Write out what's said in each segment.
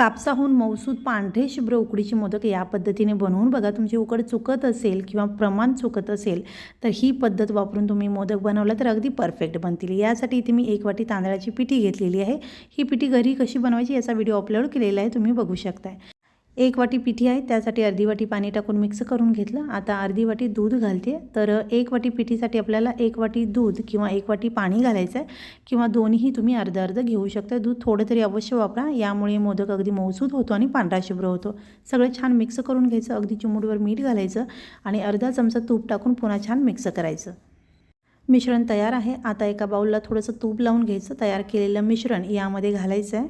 कापसाहून मौसूद पांढरे शुभ्र उकडीचे मोदक या पद्धतीने बनवून बघा तुमची उकड चुकत असेल किंवा प्रमाण चुकत असेल तर ही पद्धत वापरून तुम्ही मोदक बनवला तर अगदी परफेक्ट बनतील. यासाठी इथे मी एक वाटी तांदळाची पिठी घेतलेली आहे. ही पिठी घरी कशी बनवायची याचा व्हिडिओ अपलोड केलेला आहे तुम्ही बघू शकताय. एक वाटी पिठी आहे त्यासाठी अर्धी वाटी पाणी टाकून मिक्स करून घेतलं. आता अर्धी वाटी दूध घालते. तर एक वाटी पिठीसाठी आपल्याला एक वाटी दूध किंवा एक वाटी पाणी घालायचं आहे किंवा दोन्हीही तुम्ही अर्ध अर्ध घेऊ शकता. दूध थोडं तरी अवश्य वापरा. यामुळे मोदक अगदी मौसूद होतो आणि पांढरा शुभ्र होतो. सगळं छान मिक्स करून घ्यायचं. अगदी चिमूटवर मीठ घालायचं आणि अर्धा चमचा तूप टाकून पुन्हा छान मिक्स करायचं. मिश्रण तयार आहे. आता एका बाऊलला थोडंसं तूप लावून घ्यायचं. तयार केलेलं मिश्रण यामध्ये घालायचं आहे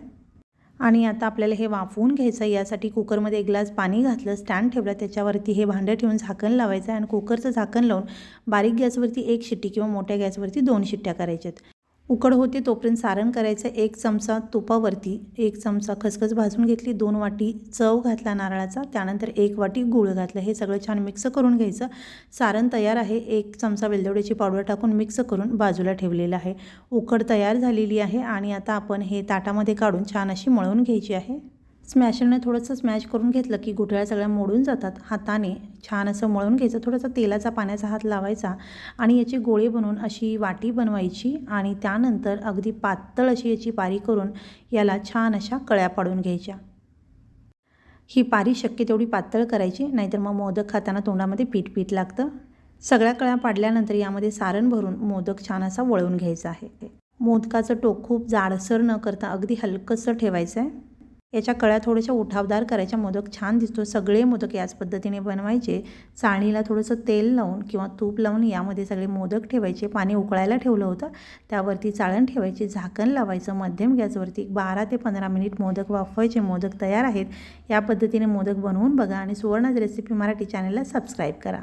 आणि आता आपल्याला हे वाफवून घ्यायचं आहे. यासाठी कुकरमध्ये एक ग्लास पाणी घातलं स्टँड ठेवलं त्याच्यावरती हे भांडं ठेवून झाकण लावायचं आहे. आणि कुकरचं झाकण लावून बारीक गॅसवरती एक शिट्टी किंवा मोठ्या गॅसवरती दोन शिट्ट्या करायच्यात. उकड होते तोपर्यंत सारण करायचं. एक चमचा तुपावरती एक चमचा खसखस भाजून घेतली. दोन वाटी चव घातला नारळाचा. त्यानंतर एक वाटी गूळ घातलं. हे सगळं छान मिक्स करून घ्यायचं. सारण तयार आहे. एक चमचा वेलदोड्याची पावडर टाकून मिक्स करून बाजूला ठेवलेलं आहे. उकड तयार झालेली आहे आणि आता आपण हे ताटामध्ये काढून छान अशी मळून घ्यायची आहे. स्मॅशरने थोडंसं स्मॅश करून घेतलं की गुठळ्या सगळ्या मोडून जातात. हाताने छान असं मळून घ्यायचं. थोडासा तेलाचा पाण्याचा हात लावायचा आणि याची गोळे बनवून अशी वाटी बनवायची आणि त्यानंतर अगदी पातळ अशी याची पारी करून याला छान अशा कळ्या पाडून घ्यायच्या. ही पारी शक्य तेवढी पातळ करायची नाहीतर मग मोदक खाताना तोंडामध्ये पीठ पीठ लागतं. सगळ्या कळ्या पाडल्यानंतर यामध्ये सारण भरून मोदक छान असा वळवून घ्यायचा आहे. मोदकाचं टोक खूप जाडसर न करता अगदी हलकंसं ठेवायचं आहे याच्या कळ्या थोड्याशा उठावदार करायच्या. मोदक छान दिसतो. सगळे मोदक याच पद्धतीने बनवायचे. चाळणीला थोडंसं तेल लावून किंवा तूप लावून यामध्ये सगळे मोदक ठेवायचे. पाणी उकळायला ठेवलं होतं. त्यावरती चाळण ठेवायची. झाकण लावायचं. मध्यम गॅसवरती बारा ते पंधरा मिनिट मोदक वाफवायचे. मोदक तयार आहेत. या पद्धतीने मोदक बनवून बघा आणि सुवर्णाज रेसिपी मराठी चॅनलला सबस्क्राईब करा.